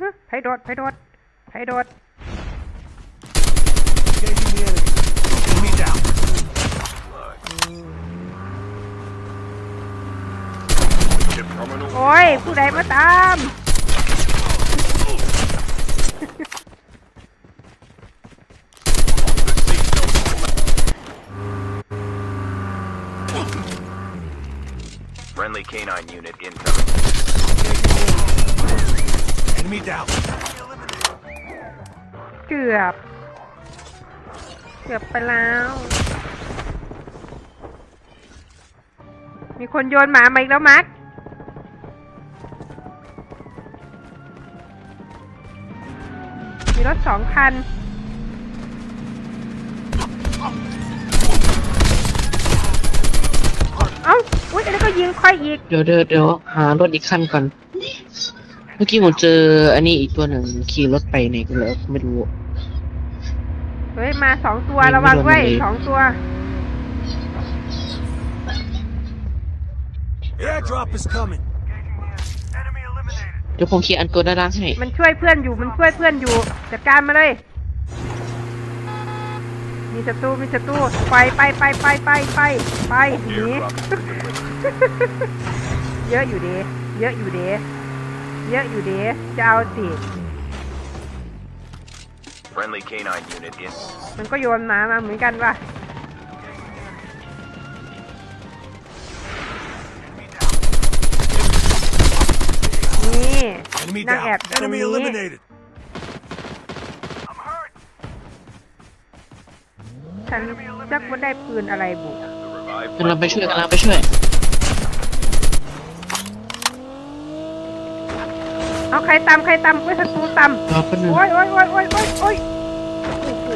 ฮึไผโดดไผโดดไผโดด Engaging the enemy. Enemy down. โอ้ย ผู้ใดมาตาม Friendly canine unit incoming. Enemy down. เกือบ เกือบไปแล้ว มีคนโยนหมามาอีกแล้วมาร์คมีรถสองคัน เอ้า อุ้ยอันนี้ก็ยิงค่อยอีก เดี๋ยวเดี๋ยวเดี๋ยวหารถอีกคันก่อน เมื่อกี้ผมเจออันนี้อีกตัวหนึ่งขี่รถไปไหนกันแล้วไม่รู้ เฮ้ยมาสองตัวยิงไม่ระวังโดนไว้ยมันเลยสองตัว Airdrop is coming. เดี๋ยวผมขี่อันตัวด้านล่างให้มันช่วยเพื่อนอยู่มันช่วยเพื่อนอยู่จัดการมาเลย มีศัตรูมีศัตรูไปไปไปไปไปไปไปหนีเยอะอยู่เดเยอะอยู่เด เยอะอยู่เดจะเอาสิ Friendly canine unit in. มันก็โยนหมามาเหมือนกันว่ะ นี่ Enemy นั่งแอบ down. ตรง Enemy นี้ eliminated. ฉันจักว่าได้ปืนอะไรบุก The revived กำลังไปช่วยกำลังไปช่วย เอาใครตำใครตำไว้ศัตรูตำรอแป๊บนึงโอ้ยโอ้ยโอ้ยโอ้ยโอ้ยโอ้ยโอ้โห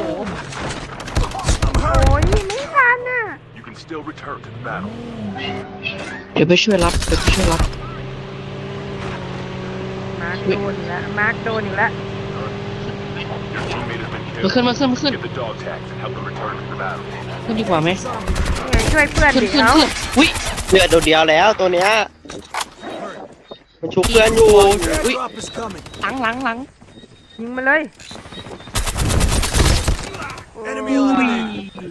โอ้ยไม่ทันน่ะ You can still return to the battle. เดี๋ยวไปช่วยรับเดี๋ยวไปช่วยรับมาร์คโดนอีกแล้วมาร์คโดนอีกแล้ว Your teammate has been มา killed. ขึ้นมาขึ้นมาขึ้น Get the dog tags and help them return to the battle. ขึ้นดีกว่าไหมนี่ไงช่วยเพื่อนขึ้นดิขึ้นเอาขึ้นอุ้ยเหลือตัวเดียวแล้วตัวเนี้ย มันชุบเพื่อนอยู่ Airdrop is coming. หลังหลังหลัง ยิงมาเลย Enemy eliminated.